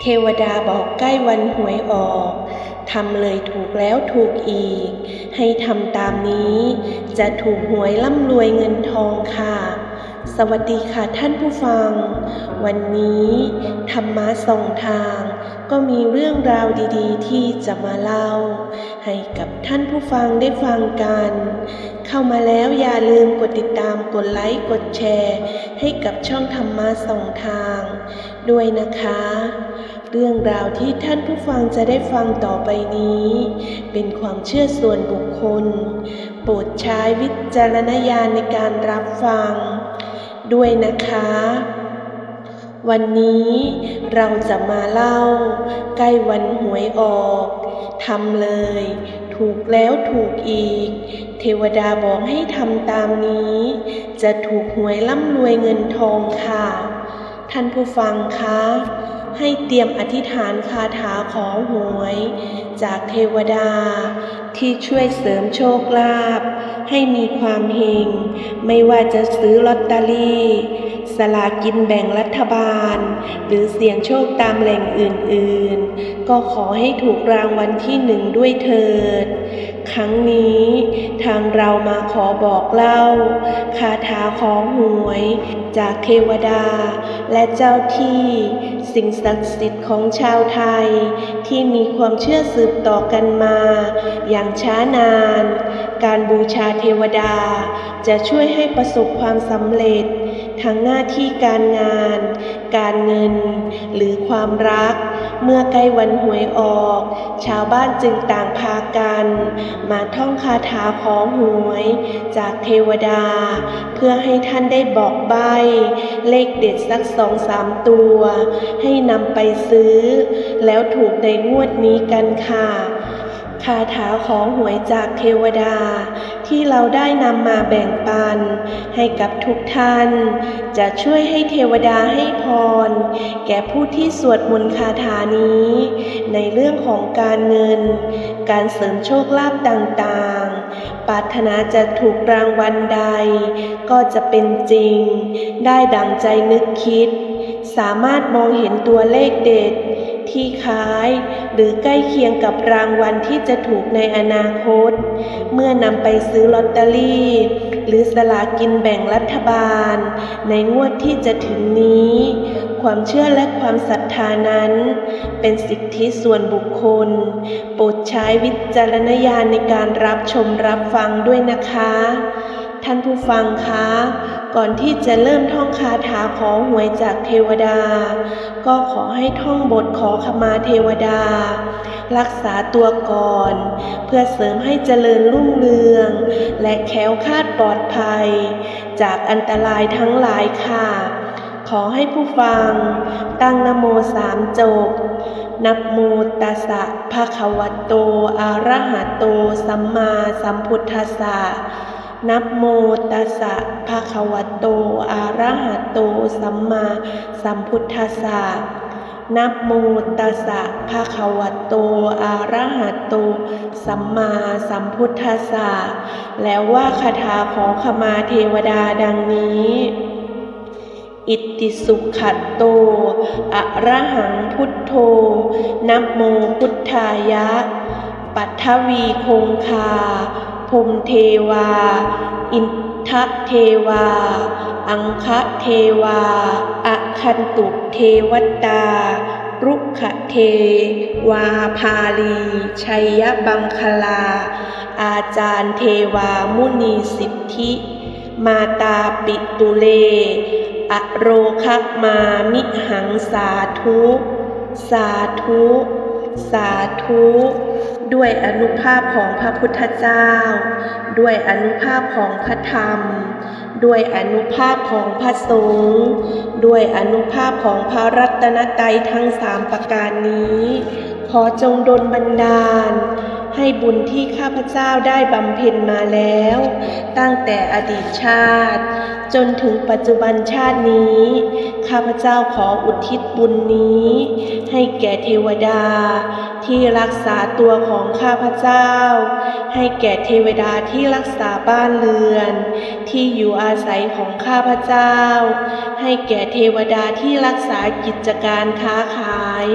เทวดาบอกใกล้วันหวยออกทำเลยถูกแล้วถูกอีก ให้ทำตามนี้ จะถูกหวยร่ำรวยเงินทองค่ะ สวัสดีค่ะท่านผู้ฟัง วันนี้ธรรมะส่องทาง ก็มีเรื่องราวดีๆ ที่จะมาเล่า ให้กับท่านผู้ฟังได้ฟังกัน เข้ามาแล้วอย่าลืมกดติดตามกดไลค์กดแชร์ ให้กับช่องธรรมะส่องทาง ด้วยนะคะ เรื่องราวที่ท่านผู้ฟังจะได้ฟังต่อไปนี้ เป็นความเชื่อส่วนบุคคล โปรดใช้วิจารณญาณในการรับฟัง ด้วยนะคะ วันนี้เราจะมาเล่า ใกล้วันหวยออกทำเลย ถูกแล้วถูกอีก เทวดาบอกให้ทำตามนี้ จะถูกหวยร่ำรวยเงินทองค่ะ ท่านผู้ฟังคะ ให้เตรียมอธิษฐานคาถาขอหวย จากเทวดา ที่ช่วยเสริมโชคลาภให้มีความเฮงไม่ว่าจะซื้อลอตเตอรี่สลากินแบ่งรัฐบาล หรือเสี่ยงโชคตามแหล่งอื่นๆ ก็ขอให้ถูกรางวัลที่หนึ่งด้วยเถิด ครั้งนี้ทางเรามาขอบอกเล่า คาถาของหวย จากเทวดา และเจ้าที่ สิ่งศักดิ์สิทธิ์ของชาวไทย ที่มีความเชื่อสืบต่อกันมา อย่างช้านาน การบูชาเทวดา จะช่วยให้ประสบความสำเร็จ ทั้งหน้าที่การงาน การเงิน หรือความรัก เมื่อใกล้วันหวยออก ชาวบ้านจึงต่างพากัน มาท่องคาถาของหวย จากเทวดา เพื่อให้ท่านได้บอกใบ้เลขเด็ดสักสองสามตัว ให้นำไปซื้อ แล้วถูกในงวดนี้กันค่ะ คาถาของหวยจากเทวดา ที่เราได้นำมาแบ่งปัน ให้กับทุกท่าน จะช่วยให้เทวดาให้พร แก่ผู้ที่สวดมนต์คาถานี้ ในเรื่องของการเงิน การเสริมโชคลาภต่างๆ ปรารถนาจะถูกรางวัลใด ก็จะเป็นจริง ได้ดังใจนึกคิด สามารถมองเห็นตัวเลขเด็ด ที่คล้าย หรือใกล้เคียงกับรางวัลที่จะถูกในอนาคต เมื่อนำไปซื้อลอตเตอรี่ หรือสลากินแบ่งรัฐบาล ในงวดที่จะถึงนี้ ความเชื่อและความศรัทธานั้น เป็นสิทธิส่วนบุคคล โปรดใช้วิจารณญาณในการรับชมรับฟังด้วยนะคะ ท่านผู้ฟังคะ ก่อนที่จะเริ่มท่องคาถาขอหวยจากเทวดา ก็ขอให้ท่องบทขอขมาเทวดา รักษาตัวก่อน เพื่อเสริมให้เจริญรุ่งเรือง และแค้วคาดปลอดภัย จากอันตรายทั้งหลายค่ะ ขอให้ผู้ฟัง ตั้งนโมสามจบนับโมตัสสะภะคะวะโต อะระหะโต สัมมาสัมพุทธัสสะ นับโมตัสสะภะคะวะโต อะระหะโต สัมมาสัมพุทธัสสะนับโมตัสสะภะคะวะโต อะระหะโต สัมมาสัมพุทธัสสะแล้วว่าคาถาขอขมาเทวดาดังนี้ อิติสุขัตโต อะระหังพุทโธ นับโมพุทธายะ ปัทวีคงคา พมเทวา อินทะเทวา อังคะเทวา อคันตุเทวตา รุกขเทวาพาลีชัยบังคลา อาจารย์เทวามุนีสิทธิ มาตาปิตุเล อโรคะมามิหังสาธุ สาธุ สาธุ ด้วยอนุภาพของพระพุทธเจ้า ด้วยอนุภาพของพระธรรม ด้วยอนุภาพของพระสงฆ์ ด้วยอนุภาพของพระรัตนตรัยทั้งสามประการนี้ ขอจงดลบันดาล ให้บุญที่ข้าพเจ้าได้บำเพ็ญมาแล้ว ตั้งแต่อดีตชาติ จนถึงปัจจุบันชาตินี้ ข้าพเจ้าขออุทิศบุญนี้ ให้แก่เทวดา ที่รักษาตัวของข้าพเจ้า ให้แก่เทวดาที่รักษาบ้านเรือน ที่อยู่อาศัยของข้าพเจ้า ให้แก่เทวดาที่รักษากิจการค้าขาย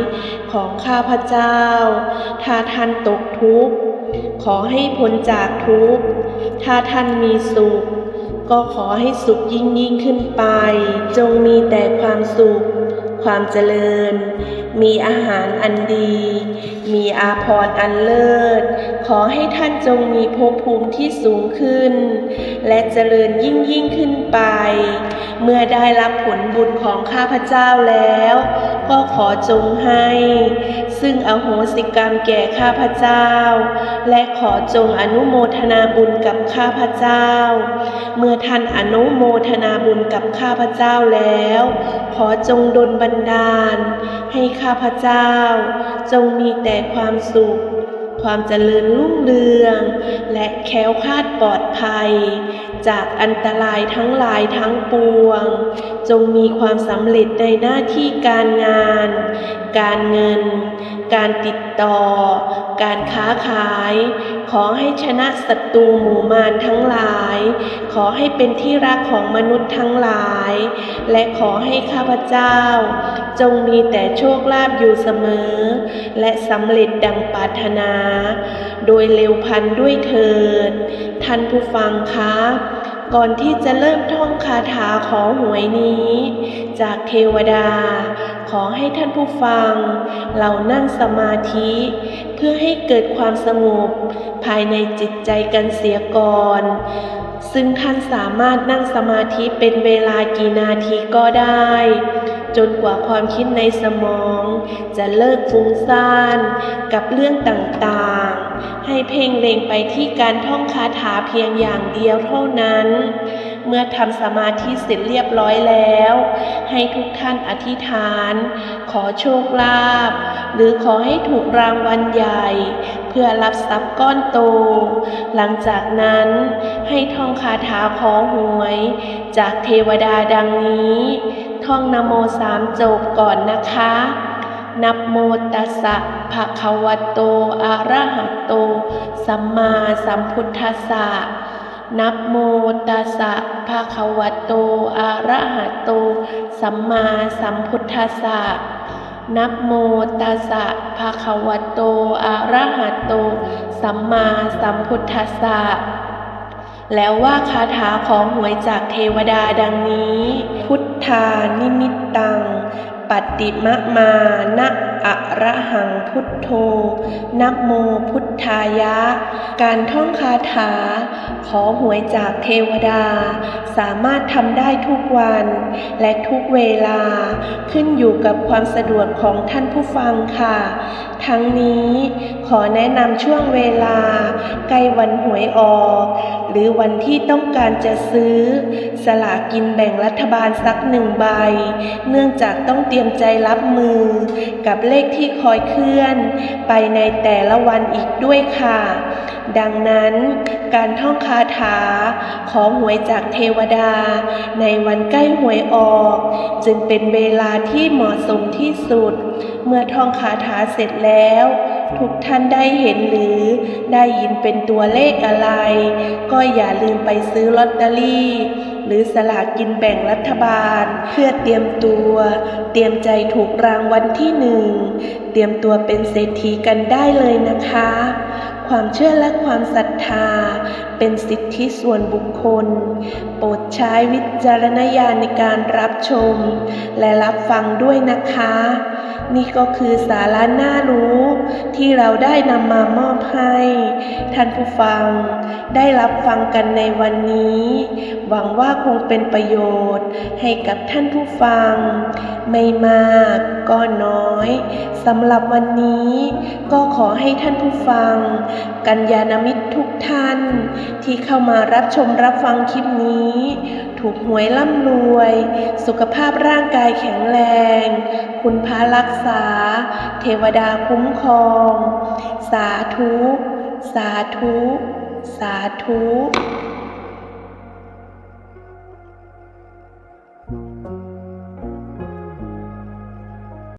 ของข้าพเจ้า ถ้าท่านตกทุกข์ขอให้พ้นจากทุกข์ ถ้าท่านมีสุข ก็ขอให้สุขยิ่งยิ่งขึ้นไป จงมีแต่ความสุข ความเจริญ มีอาหารอันดี มีอาภรณ์อันเลิศ อให้ท่านจงมีภพภูมิที่สูงขึ้น และเจริญยิ่งยิ่งขึ้นไป เมื่อได้รับผลบุญของข้าพเจ้าแล้ว ก็ขอจงให้ ซึ่งอโหสิกรรมแก่ข้าพเจ้า และขอจงอนุโมทนาบุญกับข้าพเจ้า เมื่อท่านอนุโมทนาบุญกับข้าพเจ้าแล้ว ขอจงดลบันดาล ให้ข้าพเจ้า จงมีแต่ความสุข ความเจริญรุ่งเรือง และแค้วคลาดปลอดภัย จากอันตรายทั้งหลายทั้งปวง จงมีความสำเร็จในหน้าที่การงาน การเงิน การติดต่อ การค้าขาย ขอให้ชนะศัตรูหมู่มารทั้งหลาย ขอให้เป็นที่รักของมนุษย์ทั้งหลาย และขอให้ข้าพเจ้า จงมีแต่โชคลาภอยู่เสมอ และสำเร็จดังปรารถนา โดยเร็วพันด้วยเถิด ท่านผู้ฟังคะก่อนที่จะเริ่มท่องคาถาขอหวยนี้ จากเทวดา ขอให้ท่านผู้ฟัง เรานั่งสมาธิ เพื่อให้เกิดความสงบภายในจิตใจกันเสียก่อน ซึ่งท่านสามารถนั่งสมาธิเป็นเวลากี่นาทีก็ได้ จนกว่าความคิดในสมอง จะเลิกฟุ้งซ่านกับเรื่องต่างๆ ให้เพ่งเล็งไปที่การท่องคาถาเพียงอย่างเดียวเท่านั้น เมื่อทำสมาธิเสร็จเรียบร้อยแล้ว ให้ทุกท่านอธิษฐาน ขอโชคลาภหรือขอให้ถูกรางวัลใหญ่ เพื่อรับทรัพย์ก้อนโต หลังจากนั้นให้ท่องคาถาขอหวย จากเทวดาดังนี้ ท่องนโมสามจบก่อนนะคะ นับโมตัสสะภะคะวะโตอะระหะโต สัมมาสัมพุทธัสสะ นับโมตัสสะภะคะวะโต อะระหะโต สัมมาสัมพุทธัสสะนับโมตัสสะภะคะวะโต อะระหะโต สัมมาสัมพุทธัสสะแล้วว่าคาถาของหวยจากเทวดาดังนี้ พุทธานิมิตตัง ปฏิมะมานะ อะระหังพุทโธนะโมพุทธายะ การท่องคาถา ขอหวยจากเทวดา สามารถทำได้ทุกวัน และทุกเวลา ขึ้นอยู่กับความสะดวกของท่านผู้ฟังค่ะ ทั้งนี้ขอแนะนำช่วงเวลา ใกล้วันหวยออก หรือวันที่ต้องการจะซื้อ สลากกินแบ่งรัฐบาลสักหนึ่งใบ เนื่องจากต้องเตรียมใจรับมือกับเลขที่คอยเคลื่อน ไปในแต่ละวันอีกด้วยค่ะ ดังนั้นการท่องคาถาขอหวยจากเทวดา ในวันใกล้หวยออก จึงเป็นเวลาที่เหมาะสมที่สุด เมื่อท่องคาถาเสร็จแล้ว ทุกท่านได้เห็นหรือได้ยินเป็นตัวเลขอะไร ก็อย่าลืมไปซื้อลอตเตอรี่ หรือสลากกินแบ่งรัฐบาล เพื่อเตรียมตัว เตรียมใจถูกรางวัลที่หนึ่ง เตรียมตัวเป็นเศรษฐีกันได้เลยนะคะ ความเชื่อและความศรัทธา เป็นสิทธิส่วนบุคคล โปรดใช้วิจารณญาณในการรับชม และรับฟังด้วยนะคะ นี่ก็คือสาระน่ารู้ที่เราได้นำมามอบให้ ท่านผู้ฟังได้รับฟังกันในวันนี้ หวังว่าคงเป็นประโยชน์ให้กับท่านผู้ฟัง ไม่มากก็น้อยสำหรับวันนี้ ก็ขอให้ท่านผู้ฟัง กัญญาณมิตรทุกท่าน ที่เข้ามารับชมรับฟังคลิปนี้ ถูกหวยร่ำรวย สุขภาพร่างกายแข็งแรง คุณพระรักษา เทวดาคุ้มครอง สาธุ สาธุ สาธุ